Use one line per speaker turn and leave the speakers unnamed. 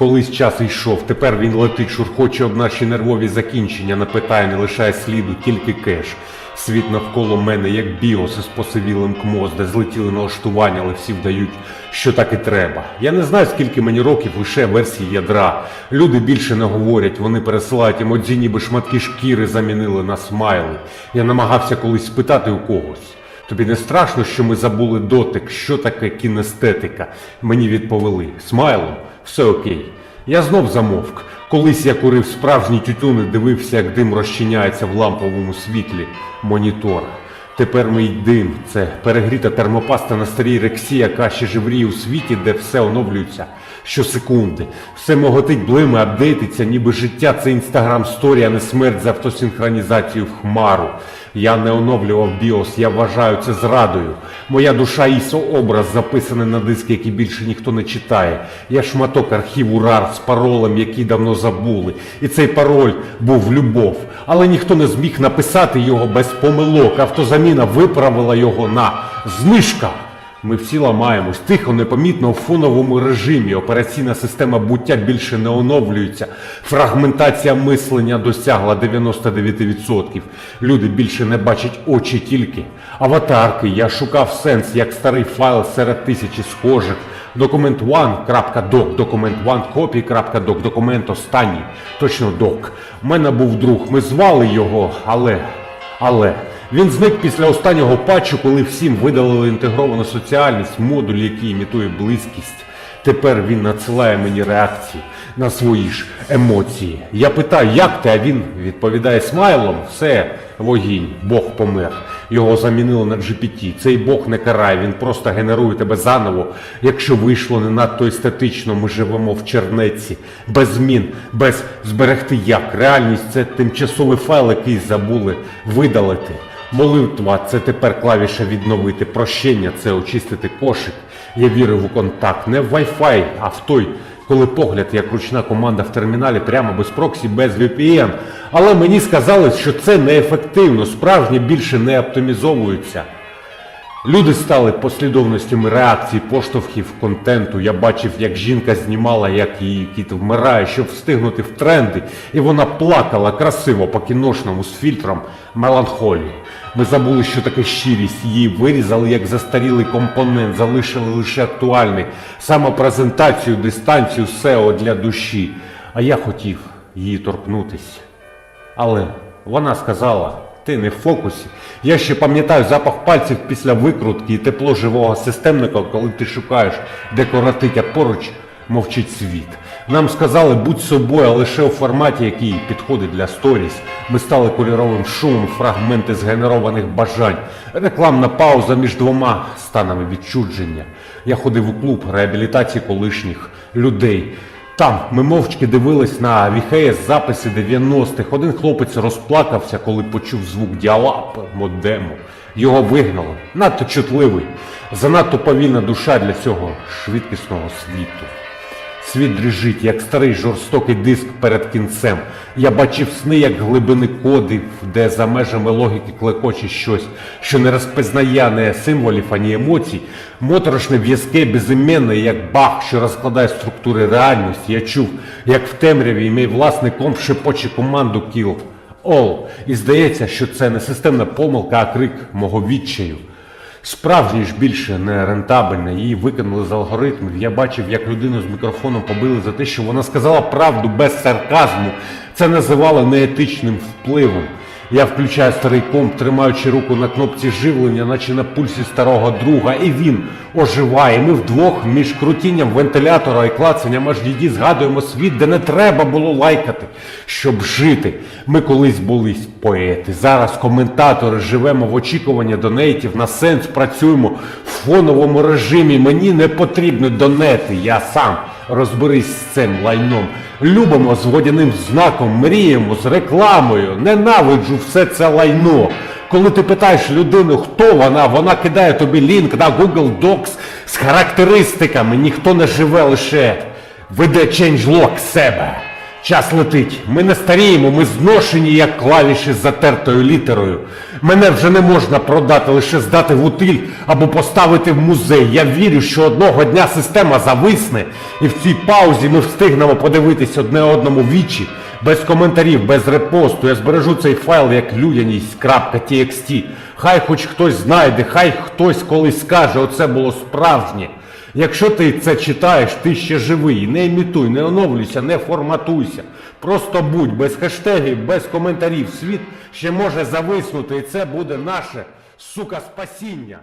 Колись час йшов, тепер він летить, шурхоче об наші нервові закінчення, не питає, не лишає сліду, тільки кеш. Світ навколо мене, як біос із посивілим КМОЗ, де злетіли налаштування, але всі вдають, що так і треба. Я не знаю, скільки мені років лише версії ядра. Люди більше не говорять, вони пересилають емодзі, ніби шматки шкіри замінили на смайли. Я намагався колись спитати у когось. Тобі не страшно, що ми забули дотик, що таке кінестетика? Мені відповіли смайлом, все окей. Я знов замовк. Колись я курив справжні тютюни, дивився, як дим розчиняється в ламповому світлі монітора. Тепер мій дим це перегріта термопаста на старій рексі, яка ще живріє у світі, де все оновлюється щосекунди. Все моготить блими, апдейтиться, ніби життя це інстаграм сторі, а не смерть з автосинхронізацією в хмару. Я не оновлював біос, я вважаю це зрадою. Моя душа ісо образ записаний на диск, який більше ніхто не читає. Я шматок архіву рар з паролем, який давно забули. І цей пароль був любов. Але ніхто не зміг написати його без помилок. Автозаміна виправила його на знижка. Ми всі ламаємось тихо, непомітно в фоновому режимі. Операційна система буття більше не оновлюється. Фрагментація мислення досягла 99%. Люди більше не бачать очі тільки. Аватарки. Я шукав сенс як старий файл серед тисячі схожих. Документ one.doc, документ one copy.doc, документ останній. Точно док. У мене був друг. Ми звали його, але. Але він зник після останнього патчу, коли всім видалили інтегровану соціальність, модуль, який імітує близькість. Тепер він надсилає мені реакції на свої ж емоції. Я питаю, як ти, а він відповідає смайлом, все, вогінь, Бог помер. Його замінили на GPT. Цей Бог не карає, він просто генерує тебе заново. Якщо вийшло не надто естетично, ми живемо в чернеці, без змін, без зберегти як. Реальність це тимчасовий файл, який забули видалити. Молитва це тепер клавіша відновити. Прощення це очистити кошик. Я вірив у контакт не в Wi-Fi, а в той, коли погляд як ручна команда в терміналі прямо без проксі, без VPN. Але мені сказали, що це неефективно, справжні більше не оптимізовується. Люди стали послідовностями реакцій, поштовхів, контенту. Я бачив, як жінка знімала, як її кіт вмирає, щоб встигнути в тренди, і вона плакала красиво по кіношному з фільтром меланхолії. Ми забули, що таке щирість. Її вирізали як застарілий компонент, залишили лише актуальний самопрезентацію, дистанцію, SEO для душі. А я хотів її торкнутись. Але вона сказала: ти не в фокусі. Я ще пам'ятаю запах пальців після викрутки і тепло живого системника, коли ти шукаєш, де коротить, а поруч мовчить світ. Нам сказали, будь собою, а лише у форматі, який підходить для сторіс. Ми стали кольоровим шумом, фрагменти згенерованих бажань, рекламна пауза між двома станами відчудження. Я ходив у клуб реабілітації колишніх людей. Там ми мовчки дивились на VHS записи 90-х. Один хлопець розплакався, коли почув звук діалап модему. Його вигнали. Надто чутливий, занадто повільна душа для цього швидкісного світу. Світ дрижить, як старий жорстокий диск перед кінцем. Я бачив сни, як глибини кодів, де за межами логіки клекоче щось, що не розпізнає не символів, ані емоцій. Моторошне в'язке безіменне, як бах, що розкладає структури реальності. Я чув, як в темряві мій власний комп шепоче команду кіл. Ол. І здається, що це не системна помилка, а крик мого відчаю. Справжній ж більше не рентабельна, її викинули з алгоритмів. Я бачив, як людину з мікрофоном побили за те, що вона сказала правду без сарказму. Це називали неетичним впливом. Я включаю старий комп, тримаючи руку на кнопці живлення, наче на пульсі старого друга, і він оживає. Ми вдвох між крутінням вентилятора і клацанням HDD згадуємо світ, де не треба було лайкати, щоб жити. Ми колись були поети. Зараз коментатори живемо в очікуванні донейтів на сенс, працюємо в фоновому режимі. Мені не потрібні донети. Я сам розберись з цим лайном. Любимо з водяним знаком, мріємо з рекламою, ненавиджу все це лайно. Коли ти питаєш людину, хто вона, вона кидає тобі лінк на Google Docs з характеристиками. Ніхто не живе лише веде changelog себе. Час летить. Ми не старіємо, ми зношені, як клавіші з затертою літерою. Мене вже не можна продати, лише здати в утиль або поставити в музей. Я вірю, що одного дня система зависне, і в цій паузі ми встигнемо подивитись одне одному вічі. Без коментарів, без репосту. Я збережу цей файл як людяність.txt. Хай хоч хтось знайде, хай хтось колись скаже, оце було справжнє. Якщо ти це читаєш, ти ще живий. Не імітуй, не оновлюйся, не форматуйся. Просто будь без хештегів, без коментарів. Світ ще може зависнути, і це буде наше сука спасіння.